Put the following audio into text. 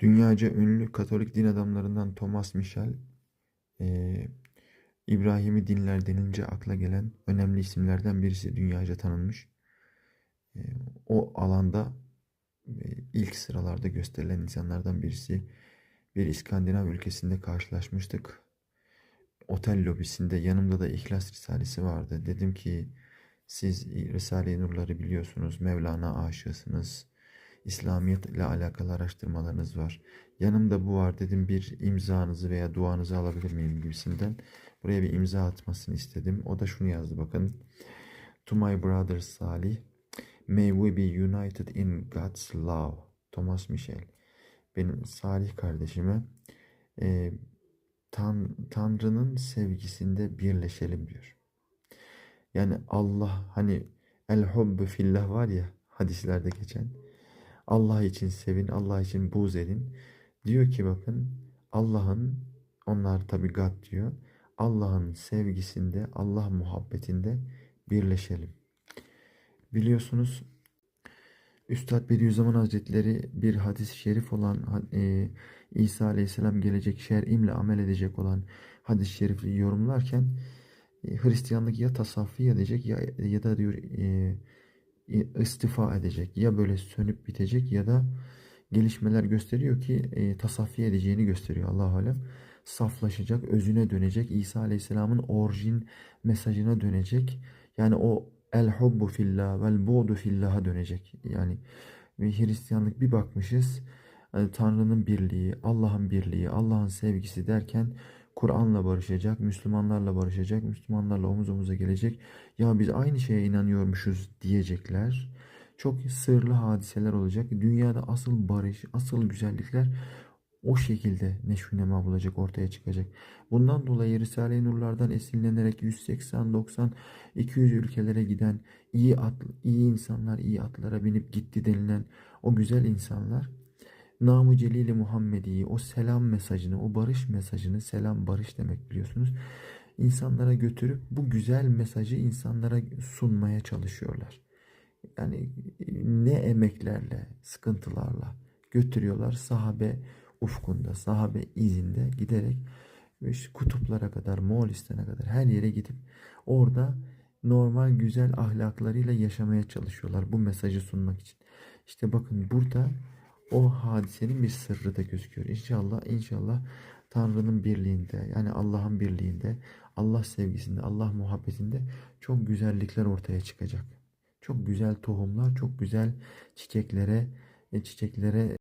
Dünyaca ünlü Katolik din adamlarından Thomas Michel, eee, İbrahim'i dinler denince akla gelen önemli isimlerden birisi dünyaca tanınmış. Eee, o alanda eee, ilk sıralarda gösterilen insanlardan birisi. Bir İskandinav ülkesinde karşılaşmıştık. Otel lobisinde yanımda da İhlas Risalesi vardı. Dedim ki siz Risale-i Nurları biliyorsunuz, Mevlana aşığısınız. İslamiyet ile alakalı araştırmalarınız var. Yanımda bu var dedim bir imzanızı veya duanızı alabilir miyim gibisinden. Buraya bir imza atmasını istedim. O da şunu yazdı bakın. To my brother Salih, may we be united in God's love. Thomas Michel. Benim Salih kardeşime e, Tan Tanrı'nın sevgisinde birleşelim diyor. Yani Allah hani el hubbu fillah var ya hadislerde geçen. Allah için sevin, Allah için buğz edin. Diyor ki bakın Allah'ın onlar tabi God diyor. Allah'ın sevgisinde, Allah muhabbetinde birleşelim. Biliyorsunuz Üstad Bediüzzaman Hazretleri bir hadis-i şerif olan e, İsa Aleyhisselam gelecek şer'imle amel edecek olan hadis-i şerifi yorumlarken e, Hristiyanlık ya tasaffi edecek ya, ya da diyor e, istifa edecek. Ya böyle sönüp bitecek ya da gelişmeler gösteriyor ki e, tasaffi edeceğini gösteriyor Allah alem. Saflaşacak, özüne dönecek. İsa Aleyhisselam'ın orijin mesajına dönecek. Yani o el hubbu fillah vel buğdu fillah'a dönecek. Yani Hristiyanlık bir bakmışız yani Tanrı'nın birliği, Allah'ın birliği, Allah'ın sevgisi derken Kur'an'la barışacak, Müslümanlarla barışacak, Müslümanlarla omuz omuza gelecek. Ya biz aynı şeye inanıyormuşuz diyecekler. Çok sırlı hadiseler olacak. Dünyada asıl barış, asıl güzellikler o şekilde neşvünema bulacak, ortaya çıkacak. Bundan dolayı Risale-i Nurlardan esinlenerek 180, 90, 200 ülkelere giden iyi at, iyi insanlar, iyi atlara binip gitti denilen o güzel insanlar Namı Celili Muhammedi'yi, o selam mesajını, o barış mesajını, selam barış demek biliyorsunuz, insanlara götürüp bu güzel mesajı insanlara sunmaya çalışıyorlar. Yani ne emeklerle, sıkıntılarla götürüyorlar sahabe ufkunda, sahabe izinde giderek işte kutuplara kadar, Moğolistan'a kadar her yere gidip orada normal güzel ahlaklarıyla yaşamaya çalışıyorlar bu mesajı sunmak için. İşte bakın burada o hadisenin bir sırrı da gözüküyor. İnşallah inşallah Tanrı'nın birliğinde yani Allah'ın birliğinde Allah sevgisinde Allah muhabbetinde çok güzellikler ortaya çıkacak. Çok güzel tohumlar, çok güzel çiçeklere çiçeklere